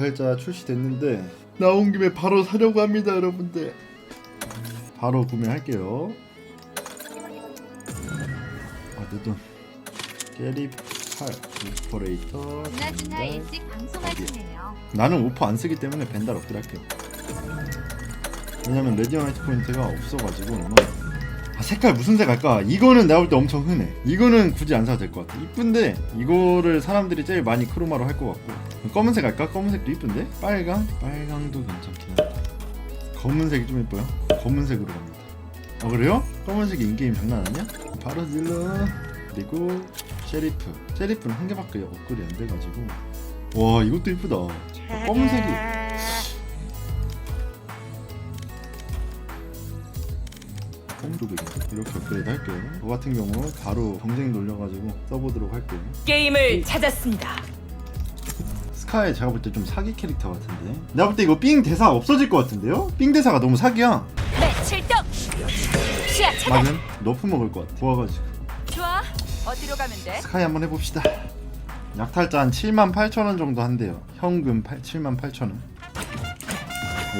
약탈자 출시됐는데 나온 김에 바로 사려고 합니다 여러분들. 바로 구매할게요. 아내돈. 깨리 팔 오퍼레이터. 벤달. 일찍 방송하시네요. 나는 오퍼 안 쓰기 때문에 벤달 없길 할게요. 왜냐면 레디언라이트 포인트가 없어가지고 아 색깔 무슨 색 할까? 이거는 볼때 엄청 흔해 이거는 굳이 안 사도 될 것 같아 이쁜데 이거를 사람들이 제일 많이 크로마로 할 것 같고 검은색 할까? 검은색도 이쁜데? 빨강? 빨강도 괜찮긴 하다 검은색이 좀 이뻐요 검은색으로 갑니다 아 그래요? 검은색이 인게임 장난 아니야? 바로 질러 그리고 셰리프 셰리프는 한 개밖에 업글이 안 돼가지고 와 이것도 이쁘다 검은색이 홈도백인데 이렇게 업그레이드 할게요 저 같은 경우 바로 경쟁 돌려가지고 써보도록 할게요 게임을 찾았습니다. 스카이 제가 볼 때 좀 사기 캐릭터 같은데 내가 볼 때 이거 삥 대사 없어질 것 같은데요? 삥 대사가 너무 사기야 네, 출동. 시야 차단. 맞은 너프 먹을 것 같아 좋아가지고 좋아. 어디로 가면 돼? 스카이 한번 해봅시다 약탈자 한 7만 8천 원 정도 한대요 현금 8, 7만 8천 원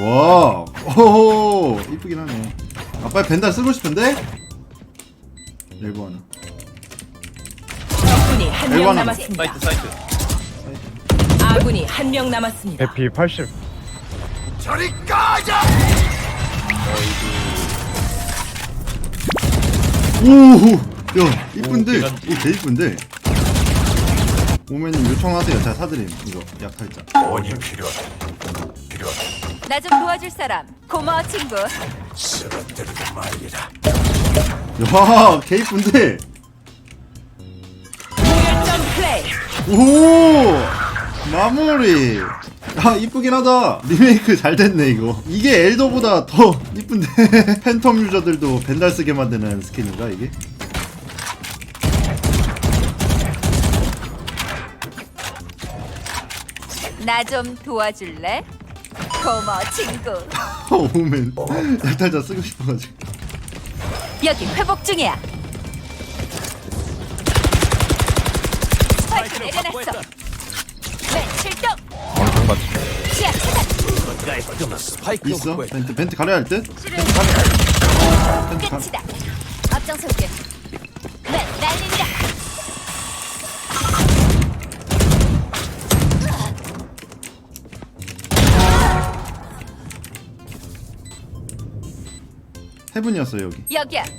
와, 오, 이쁘긴 하네. 아, 빨리 벤달 쓰고 싶은데? 레고 하나. 적군이 한명 일반은 남았습니다. 사이트 사이트 아군이 한 명 남았습니다. 에피 80 오, 야, 이쁜데, 오, 오, 개 이쁜데. 오면님 요청하세요. 제가 사드림 이거 약탈자. 나 좀 도와줄 사람. 고마워 친구. 야, 개 이쁜데. 무결점 플레이. 오, 마무리. 아 이쁘긴 하다. 리메이크 잘 됐네 이거. 이게 엘더보다 더 이쁜데 팬텀 유저들도 벤달 쓰게 만드는 스킨인가 이게? 나 좀 도와줄래? 고마워 친구. 오면 약탈자 쓰고 싶어가지고. 여기 회복 중이야. 스파이크 내려놨어. 네, 출동. 시야 차단. 있어? 벤트 벤트 가려야 할 듯? 벤트 가려. 벤트 가. 끝이다. 앞장설게. 해븐이었어요 여기. 여기야. 자,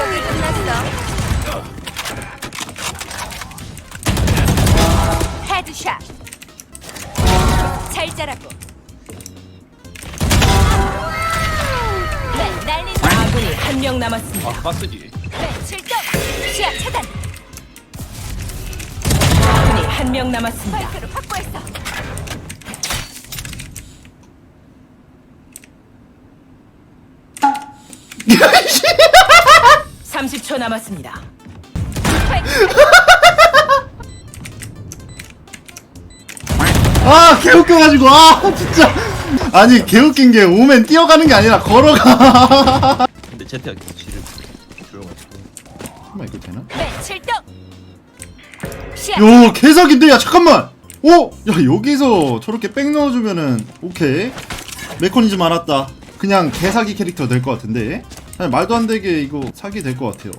여기 끝났어. 헤드샷. 잘 자라고. 네, 날린다. 아군이 한 명 남았습니다. 아 박스지 네, 출동. 시야 차단. 아군이 한 명 남았습니다. 스파이크를 확보했어. 30초 남았습니다. 아 개웃겨가지고 아 진짜. 아니 개웃긴 게 오면 뛰어가는 게 아니라 걸어가. 근데 제트가 지를 조용하시고 잠깐만 이거 되나? 네, 출동. 요 개석인데 야 잠깐만 오! 야 여기서 저렇게 백 넣어주면은 오케이 메커니즘 알았다 그냥 개사기 캐릭터 될 것 같은데 아니, 말도 안 되게 이거 사기 될 것 같아요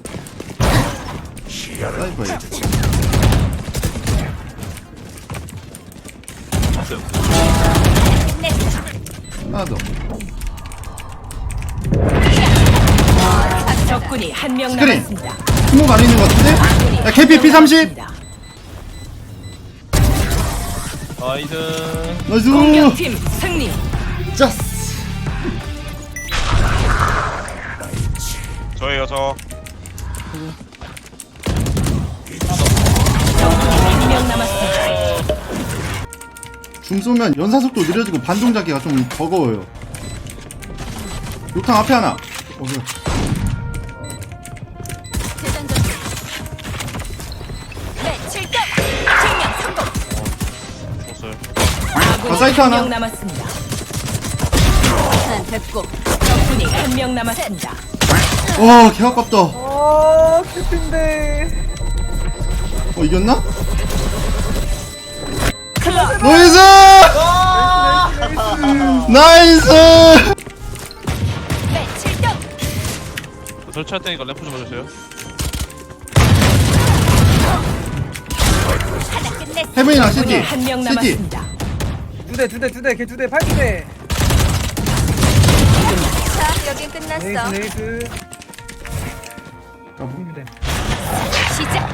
사이버. 하나 더 적군이 한 명 스크린. 남았습니다. 스모그 안에 있는 것 같은데? 야한 KP 명 P30 남았습니다. 아이드 나이스 공격팀 승리. 짜스 저예요 저 한명 남았습니다. 줌 쏘면 연사 속도 느려지고 반동 잡기가 좀 버거워요 욕탕 앞에 하나 어 뭐야 재장 전네 출동 증명 성공 줬어요 아군이 아, 사이트 한 하나. 명 남았습니다. 난 됐고 적군이 한 명 남았습니다. 와 개 아깝다 아, 캡틴데. 어 이겼나? 클럽 나이스 나이스 네. 설치할 테니까 램프 좀 해주세요. 해븐이랑 시티 한명 시티 남았습니다. 두 대, 두 대, 두 대, 걔두 대, 팔두 대. 자, 여긴 끝났어. 네이스, 네이스. 힘이 돼. 시작.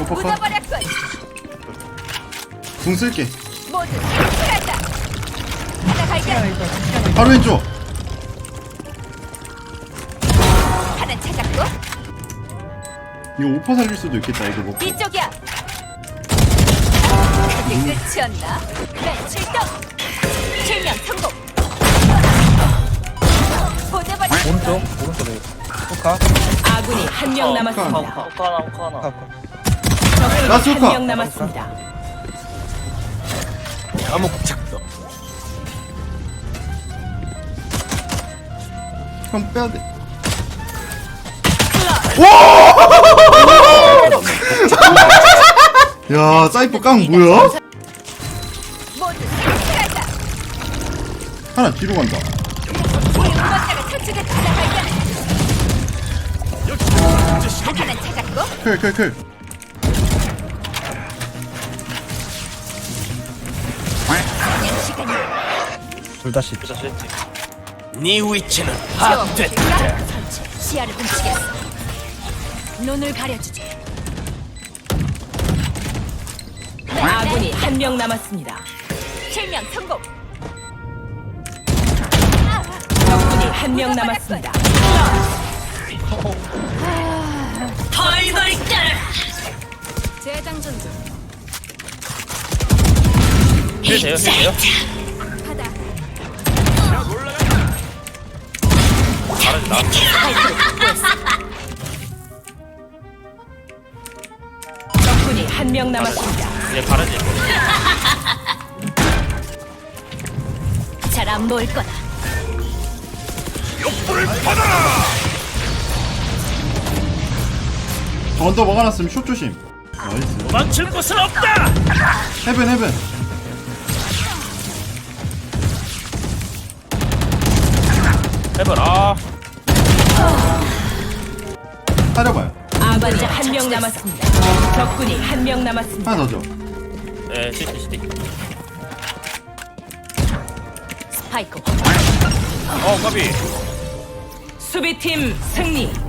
오퍼컷 묻어버렸군. 궁 쓸게 모두 탈출한다. 하나 발견. 바로 왼쪽 하나 찾았고. 이거 오퍼 살릴 수도 있겠다 이거 뭐 이쪽이야. 그게 끝이었나? 네, 출동. 오른쪽, 오른쪽에. 포카. 아군이 한 명 남았습니다. 포카, 포카. 적군이 라스트 한 컷. 명 남았습니다. 감옥 착도. 형 빼야 돼 와! 야 사이퍼 깡 뭐야? 하나 뒤로 간다 탈출했다. 하나 발견. 하나 찾았고. 클클클 그냥 시간이 둘다 씨. 네 위치는 파악됐다. 시야를 훔치겠어. 눈을 가려주지. 아군이 한 명 남았습니다. 실명 성공. 한 명 남았습니다. 재장전 중. 힐 돼요 힐 돼요? 하다. 잘하지 나. 적군이 한 명 남았습니다. 얘 가르지. 잘 안 보일 거다. 저 언더 먹어놨으면 슛 조심 나이스 망칠 곳은 없다. 헤븐 헤븐 해봐. 아. 사려봐요 아군이 한 명 남았습니다. 적군이 한 명 남았습니다. 하나 더줘 네 시티 시티. 스파이크 어 까비. 수비팀 승리.